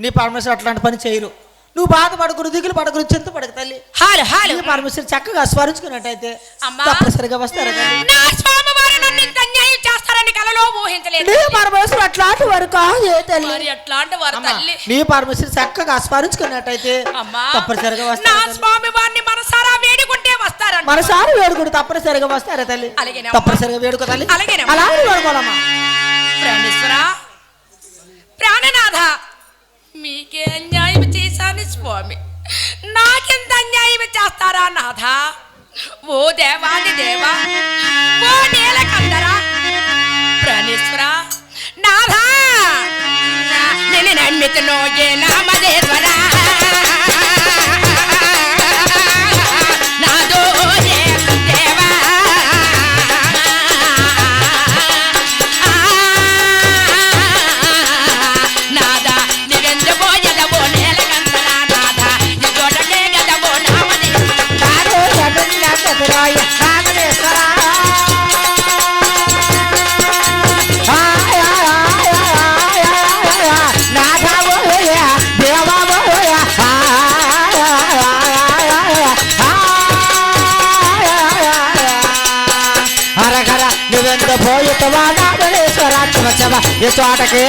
నీ పరమేశ్వరు అట్లాంటి పని చేయరు. నువ్వు బాధపడకుడు దిగులు పడకుడు చింత పడక తల్లి. హాలు హాలు. నీ పరమేశ్వరు చక్కగా స్మరించుకున్నట్టయితే అమ్మా. తప్పనిసరిగా వస్తారా నా చేస్తారని కలలో ఊహించలేదు. నీ పరమేశ్వరు అట్లాంటి వారు కాదే తల్లి. మరి ఎట్లాంటి వారు తల్లి. నీ పరమేశ్వరు చక్కగా స్మరించుకున్నట్టయితే అమ్మా తప్పనిసరిగా నా వస్తారా తల్లి? స్వామి వారిని మనసారా వేడుకుంటే వస్తారంట. మనసారి వేడుకుడు తప్పనిసరిగా వస్తారా తల్లి. తప్పనిసరిగా వేడుకో తల్లి. అలాగేనమ్మా. అలాగే వేడుకోవాలమ్మా. ప్రాణేశ్వర. ప్రాణనాథ. మీకే అన్యాయం చేశాను స్వామి. నాకెంత అన్యాయం చేస్తారా నాథ? ఓ దేవాది దేవా ఓ నీలకందరా ప్రాణేశ్వర నాథ. నేను నమ్మితను ఏ నామదేశ్వరా నాగలేశ్వర చమచమ ఈ తోటకే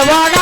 দেওয়া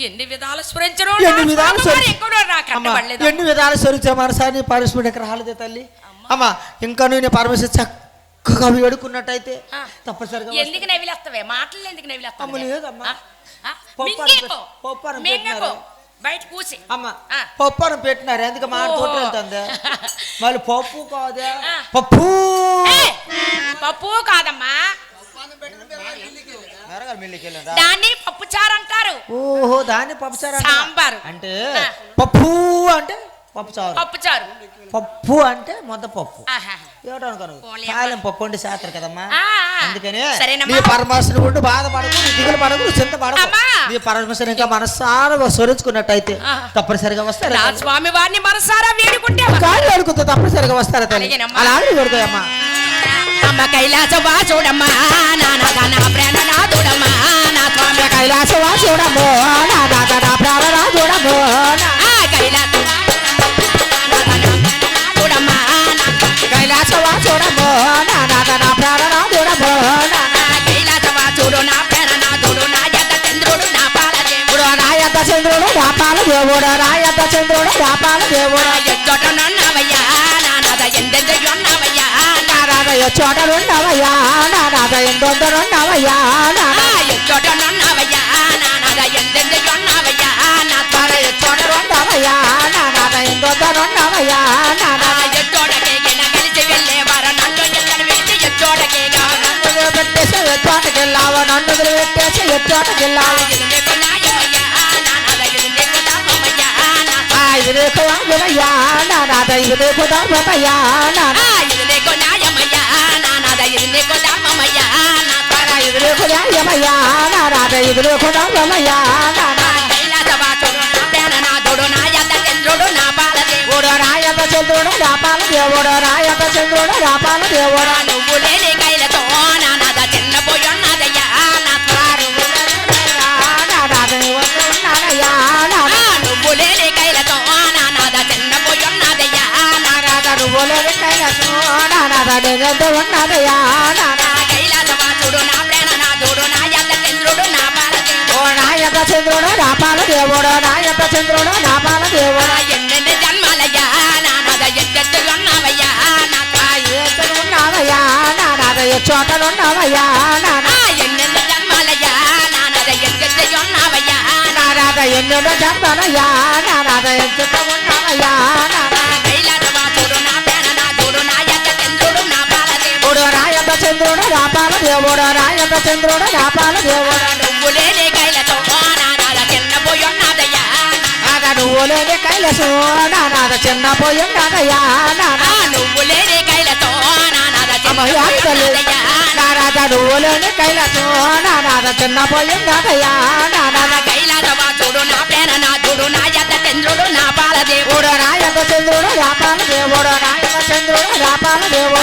ఎన్ని విధాలు స్మరించరు ఎన్ని విధాలు ఎన్ని విధాలు సరిచే మనసాన్ని ఎక్కడ రాలేదే తల్లి? అమ్మా. ఇంకా నేను పరమేశ్వర చక్కగా వేడుకున్నట్టయితే ఆ. తప్పనిసరిగా ఎందుకు నవ్విలేస్తావే మాటలు ఎందుకు నవ్విలేస్తావు అమ్మ, లేదమ్మా. బయట కూసి అమ్మ ఆ. పప్పు అని పెట్టినారు ఎందుకు ఓహో. తోట వెళ్తుంది. మళ్ళీ పప్పు కాదా. పప్పు. పప్పు కాదమ్మా. దాన్ని పప్పు చారు అంటారు ఓహో దాన్ని పప్పు చారు అంటారా? సాంబారు. అంటే. పప్పు అంటే పప్పు చారు పప్పు అంటే మొద్ద పప్పు ఆహా. ఏమిటో అనుకోను పోలే కాలం పప్పు అంటే శాస్త్రం కదమ్మా. అందుకనే. నీ పరమేశ్వరుని ఉండి బాధపడకు దిగులు పడకు చింత పడకు. నీ పరమేశ్వరుని ఇంకా మనసారా స్వరించుకున్నట్టయితే ఆ. తప్పనిసరిగా వస్తారా? స్వామి వారిని మనసారా వేడుకుంటే అడుగుతా తప్పనిసరిగా వస్తారా తల్లి. అలా ఆడి కొడుకోయమ్మా అమ్మ కైలాస వాసుడమ్మా నానగా నా స్వామి. కైలాస వాసుడమ్మో నా నా కైలాస నాదుడమ్మా నా కైలాస వాసుడమ్మో. దేవుడు రాయత చంద్రుడు రాపాల దేవుడు ఎచ్చోట నన్నవయ్యా నానద ఎందెందయ్యున్నవయ్యా నారాధయ చోటలున్నవయ్యా నారాధ ఎందొద్దరున్నవయ్యా ఆ ఎచ్చోట నన్నవయ్యా నానద ఎందెందయ్యున్నవయ్యా నా నారాధయ చోటలున్నవయ్యా నారాధ ఎందొద్దరున్నవయ్యా ఆ ఎచ్చోటకే గిన కలిసి వెళ్ళేవారు నన్ను ఎత్తను విడిచి ఎచ్చోటకే కావాలి నన్ను పెట్టేసి ఎచ్చోటకెళ్ళావు నన్ను పెట్టేసి ఎచ్చోటకెళ్ళావు ఇది నారాధ ఇది నీకు ధర్మమయ్యా నారాధ ఆ ఇది నీకు న్యాయమయ్యా నానద ఇది నీకు ధర్మమయ్యా నా ఇది నీకు న్యాయమయ్యా నారాధ ఇది నీకు ధర్మమయ్యా నారాధ కైలాసవాసుడు నా ప్రాణనాథుడు నా యత చంద్రుడు రాపాల దేవుడు రాయత చంద్రుడు ఉన్నదయ్యా నా కైలాసవాసుడు నా ప్రాణనాథుడు నా యత చంద్రుడు నా బాలదేవుడు ఓ నాయక చంద్రుడు రాపాల దేవుడు నాయక చంద్రుడు రాపాల దేవుడు ఎన్నెన్ని జన్మాలయ్యా నా నాద ఉన్నవయ్యా నా త్వారు నా నానాద చోటలున్నావయ్యా నానా ఆ ఎన్నెన్ని జన్మాలయ్యా నాద ఎత్తెత్తు ఉన్నవయ్యా నారాధ ఎన్నెన్నో జన్మలయ్యా నారాధ ఎంత ఉన్నావయ్యా నా చంద్రుడు రాపాల దేవుడు రాయక చంద్రుడు రాపాల దేవుడు. నువ్వు లేని కైలతో నానాద చిన్నపోయున్నదయ్యా నాద నువ్వు లేని కైలసు నానాద చిన్న పోయిందయ్యా నానా నువ్వు లేని అమ్మయ్యా తల్లి చిన్నపోయున్నదయ్యా నారాధ నువ్వు లేని కైలసు నానాద చిన్న పోయిందయ్యా నానాద కైలాసవాసుడు నా ప్రేరణాథుడు నా యత చంద్రుడు నా బాలదేవుడు ఇప్పుడు రాయక చంద్రుడు రాపాల దేవుడు రాయక చంద్రుడు రాపాల దేవుడు.